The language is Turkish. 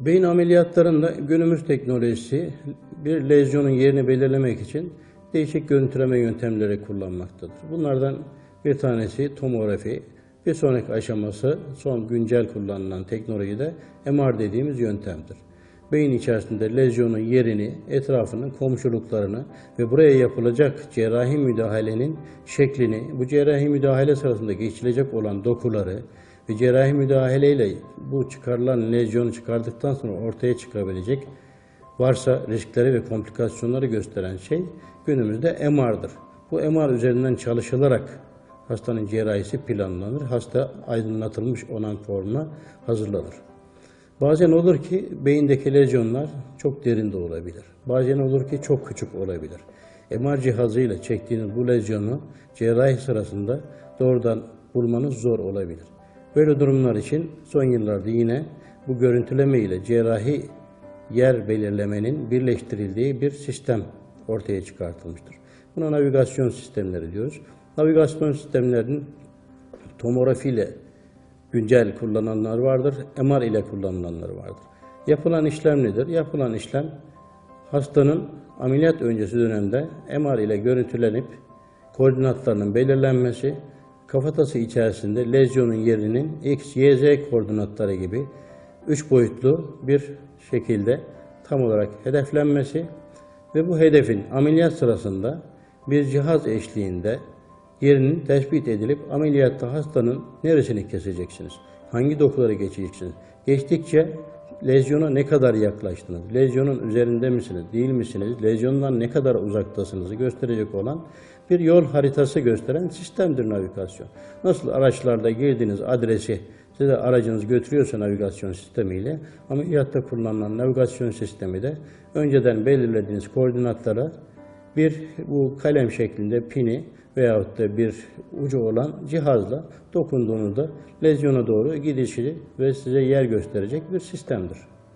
Beyin ameliyatlarında günümüz teknolojisi bir lezyonun yerini belirlemek için değişik görüntüleme yöntemleri kullanmaktadır. Bunlardan bir tanesi tomografi, bir sonraki aşaması son güncel kullanılan teknolojide MR dediğimiz yöntemdir. Beyin içerisinde lezyonun yerini, etrafının komşuluklarını ve buraya yapılacak cerrahi müdahalenin şeklini, bu cerrahi müdahale sırasında geçilecek olan dokuları, ve cerrahi müdahaleyle bu çıkarılan lezyonu çıkardıktan sonra ortaya çıkabilecek varsa riskleri ve komplikasyonları gösteren şey günümüzde MR'dır. Bu MR üzerinden çalışılarak hastanın cerrahisi planlanır. Hasta aydınlatılmış olan formuna hazırlanır. Bazen olur ki beyindeki lezyonlar çok derinde olabilir. Bazen olur ki çok küçük olabilir. MR cihazıyla çektiğiniz bu lezyonu cerrahi sırasında doğrudan bulmanız zor olabilir. Böyle durumlar için son yıllarda yine bu görüntüleme ile cerrahi yer belirlemenin birleştirildiği bir sistem ortaya çıkartılmıştır. Buna navigasyon sistemleri diyoruz. Navigasyon sistemlerinin tomografi ile güncel kullanılanlar vardır, MR ile kullanılanlar vardır. Yapılan işlem nedir? Yapılan işlem hastanın ameliyat öncesi dönemde MR ile görüntülenip koordinatlarının belirlenmesi, kafatası içerisinde lezyonun yerinin X, Y, Z koordinatları gibi üç boyutlu bir şekilde tam olarak hedeflenmesi ve bu hedefin ameliyat sırasında bir cihaz eşliğinde yerinin tespit edilip ameliyatta hastanın neresini keseceksiniz? Hangi dokuları geçeceksiniz? Geçtikçe lezyona ne kadar yaklaştınız? Lezyonun üzerinde misiniz, değil misiniz? Lezyondan ne kadar uzaktasınızı gösterecek olan bir yol haritası gösteren sistemdir navigasyon. Nasıl araçlarda girdiğiniz adresi size aracınız götürüyorsa navigasyon sistemiyle ameliyatta kullanılan navigasyon sistemi de önceden belirlediğiniz koordinatlara bir bu kalem şeklinde pini veyahut da bir ucu olan cihazla dokunduğunuzda lezyona doğru gidişi ve size yer gösterecek bir sistemdir.